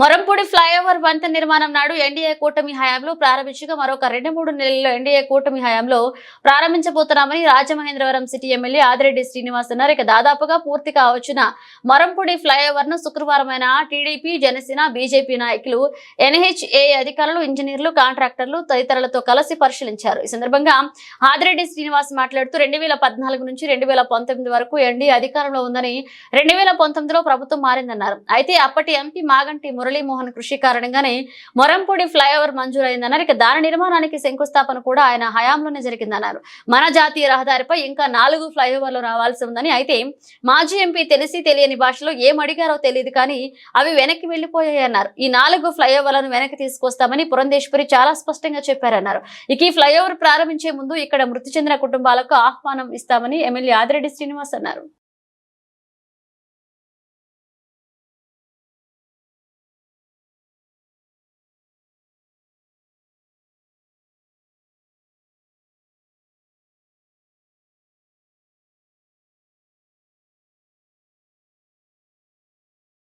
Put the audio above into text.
Morampudi flyover వంతెన నిర్మాణం నాడు ఎన్డీఏ కూటమి హయాంలో ప్రారంభించగా మరొక రెండు మూడు నెలల్లో ఎన్డీఏ కూటమి హయాంలో ప్రారంభించబోతున్నామని రాజమహేంద్రవరం సిటీ ఎమ్మెల్యే ఆదిరెడ్డి శ్రీనివాస్ అన్నారు. ఇక దాదాపుగా పూర్తి కావచ్చిన మొరంపూడి ఫ్లైఓవర్ను శుక్రవారమైన టీడీపీ జనసేన బీజేపీ నాయకులు ఎన్హెచ్ఏ అధికారులు ఇంజనీర్లు కాంట్రాక్టర్లు తదితరులతో కలిసి పరిశీలించారు. ఈ సందర్భంగా ఆదిరెడ్డి శ్రీనివాస్ మాట్లాడుతూ రెండు వేల పద్నాలుగు నుంచి రెండు వేల పంతొమ్మిది వరకు ఎన్డీ అధికారంలో ఉందని రెండు వేల పంతొమ్మిదిలో ప్రభుత్వం మారిందన్నారు. అయితే అప్పటి ఎంపీ మాగంటి మురళీమోహన్ కృషి కారణంగానే మొరంపూడి ఫ్లైఓవర్ మంజూరైందన్నారు. ఇక దాని నిర్మాణానికి శంకుస్థాపన కూడా ఆయన హయాంలోనే జరిగిందన్నారు. మన జాతీయ రహదారిపై ఇంకా నాలుగు ఫ్లైఓవర్లు రావాల్సి ఉందని అయితే మాజీ ఎంపీ తెలిసి తెలియని భాషలో ఏం అడిగారో తెలియదు కానీ అవి వెనక్కి వెళ్ళిపోయాయన్నారు ఈ నాలుగు ఫ్లైఓవర్లను వెనక్కి తీసుకొస్తామని పురంధేశ్వరి చాలా స్పష్టంగా చెప్పారన్నారు. ఇక ఈ ఫ్లైఓవర్ ప్రారంభించే ముందు ఇక్కడ మృతి చెందిన కుటుంబాలకు ఆహ్వానం ఇస్తామని ఎమ్మెల్యే ఆదిరెడ్డి శ్రీనివాస్ అన్నారు.